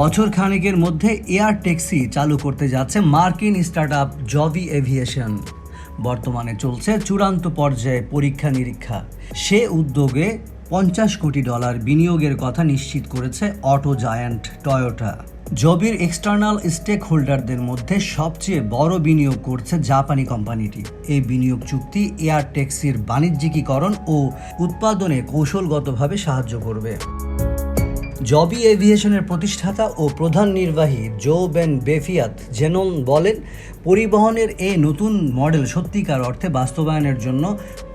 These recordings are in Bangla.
বছর খানেকের মধ্যে এয়ার ট্যাক্সি চালু করতে যাচ্ছে মার্কিন স্টার্টআপ জবি এভিয়েশন। বর্তমানে চলছে চূড়ান্ত পর্যায়ে পরীক্ষা নিরীক্ষা সে উদ্যোগে পঞ্চাশ কোটি ডলার বিনিয়োগের কথা নিশ্চিত করেছে অটো জায়ান্ট টয়োটা। জবির এক্সটার্নাল স্টেক হোল্ডারদের মধ্যে সবচেয়ে বড় বিনিয়োগ করছে জাপানি কোম্পানিটি। এই বিনিয়োগ চুক্তি এয়ার ট্যাক্সির বাণিজ্যিকীকরণ ও উৎপাদনে কৌশলগতভাবে সাহায্য করবে। জবি এভিয়েশনের প্রতিষ্ঠাতা ও প্রধান নির্বাহী জো বেন বেফিয়াত জেনন বলেন, পরিবহনের এই নতুন মডেল সত্যিকার অর্থে বাস্তবায়নের জন্য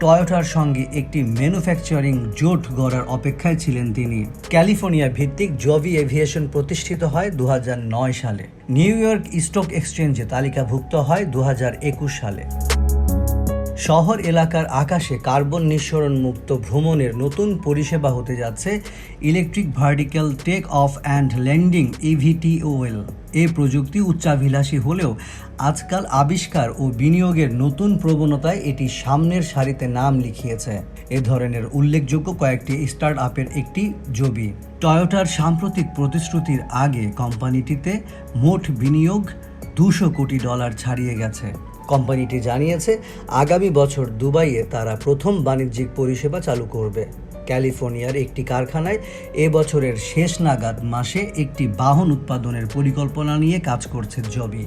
টয়োটার সঙ্গে একটি ম্যানুফ্যাকচারিং জোট গড়ার অপেক্ষায় ছিলেন তিনি। ক্যালিফোর্নিয়া ভিত্তিক জবি এভিয়েশন প্রতিষ্ঠিত হয় দু হাজার নয় সালে। নিউ ইয়র্ক স্টক এক্সচেঞ্জে তালিকাভুক্ত হয় দু হাজার একুশ সালে। শহর এলাকার আকাশে কার্বন নিঃসরণ মুক্ত ভ্রমণের নতুন পরিষেবা হতে যাচ্ছে electric vertical take off and landing eVTOL এই প্রযুক্তি উচ্চাভিলাষী হলেও আজকাল আবিষ্কার ও বিনিয়োগের নতুন প্রবণতায় এটি সামনের সারিতে নাম লিখিয়েছে। এ ধরনের উল্লেখযোগ্য কয়েকটি স্টার্ট আপের একটি জবি। টয়োটার সাম্প্রতিক প্রতিশ্রুতির আগে কোম্পানিটিতে মোট বিনিয়োগ দুশো কোটি ডলার ছাড়িয়ে গেছে। কোম্পানিটি জানিয়েছে, আগামী বছর দুবাইয়ে তারা প্রথম বাণিজ্যিক পরিষেবা চালু করবে। ক্যালিফোর্নিয়ার একটি কারখানায় এ বছরের শেষ নাগাদ মাসে একটি বাহন উৎপাদনের পরিকল্পনা নিয়ে কাজ করছে জবি।